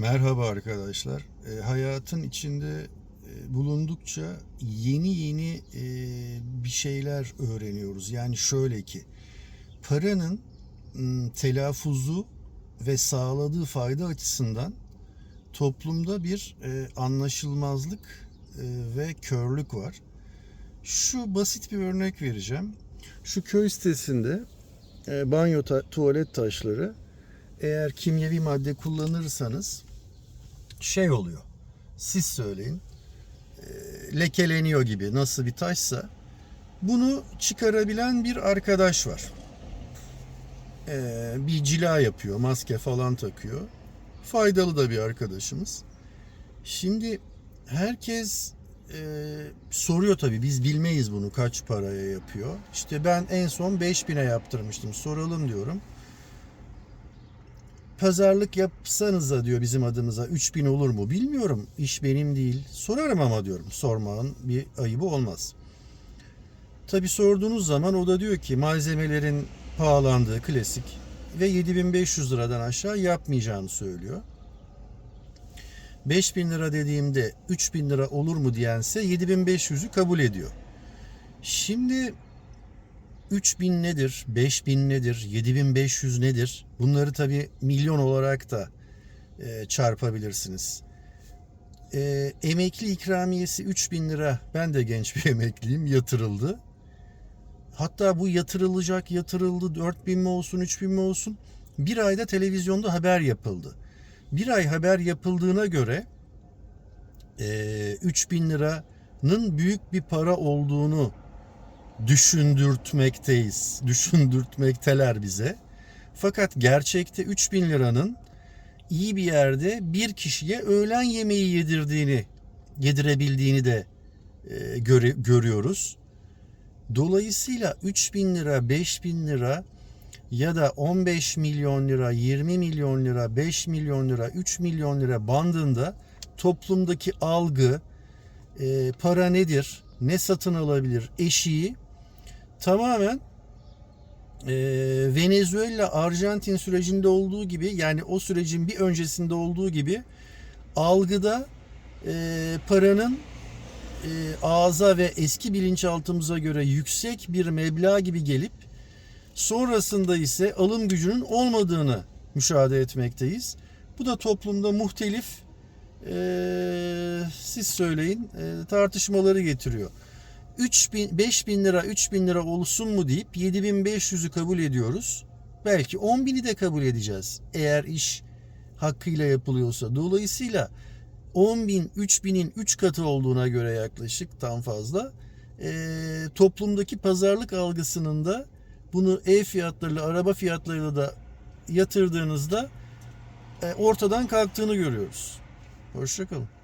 Merhaba arkadaşlar. E, hayatın içinde e, bulundukça yeni yeni e, bir şeyler öğreniyoruz. Yani şöyle ki paranın m, telaffuzu ve sağladığı fayda açısından toplumda bir e, anlaşılmazlık e, ve körlük var. Şu basit bir örnek vereceğim. Şu köy sitesinde e, banyo ta- tuvalet taşları eğer kimyevi madde kullanırsanız şey oluyor. Siz söyleyin. e, lekeleniyor gibi nasıl bir taşsa bunu çıkarabilen bir arkadaş var. E, bir cila yapıyor, maske falan takıyor. Faydalı da bir arkadaşımız. Şimdi herkes e, soruyor tabii biz bilmeyiz bunu kaç paraya yapıyor. İşte ben en son 5000'e yaptırmıştım. Soralım diyorum pazarlık yapsanıza diyor bizim adımıza 3000 olur mu bilmiyorum. İş benim değil. Sorarım ama diyorum. Sormanın bir ayıbı olmaz. Tabi sorduğunuz zaman o da diyor ki malzemelerin pahalandığı klasik ve 7500 liradan aşağı yapmayacağını söylüyor. 5000 lira dediğimde 3000 lira olur mu diyense 7500'ü kabul ediyor. Şimdi 3000 nedir, 5000 nedir, 7500 nedir? Bunları tabii milyon olarak da e, çarpabilirsiniz. E, emekli ikramiyesi 3000 lira. Ben de genç bir emekliyim. Yatırıldı. Hatta bu yatırılacak, yatırıldı. 4000 mi olsun, 3000 mi olsun? Bir ayda televizyonda haber yapıldı. Bir ay haber yapıldığına göre e, 3000 liranın büyük bir para olduğunu düşündürtmekteyiz. Düşündürtmekteler bize. Fakat gerçekte 3000 liranın iyi bir yerde bir kişiye öğlen yemeği yedirdiğini, yedirebildiğini de e, göre, görüyoruz. Dolayısıyla 3000 lira, 5000 lira ya da 15 milyon lira, 20 milyon lira, 5 milyon lira, 3 milyon lira bandında toplumdaki algı, e, para nedir, ne satın alabilir eşiği tamamen e, Venezuela Arjantin sürecinde olduğu gibi yani o sürecin bir öncesinde olduğu gibi algıda e, paranın e, ağza ve eski bilinçaltımıza göre yüksek bir meblağ gibi gelip sonrasında ise alım gücünün olmadığını müşahede etmekteyiz. Bu da toplumda muhtelif e, siz söyleyin e, tartışmaları getiriyor. 3000 5000 lira 3000 lira olsun mu deyip 7500'ü kabul ediyoruz. Belki 10.000'i de kabul edeceğiz. Eğer iş hakkıyla yapılıyorsa. Dolayısıyla 10.000 3000'in 3 katı olduğuna göre yaklaşık tam fazla e, toplumdaki pazarlık algısının da bunu ev fiyatlarıyla araba fiyatlarıyla da yatırdığınızda e, ortadan kalktığını görüyoruz. Hoşçakalın.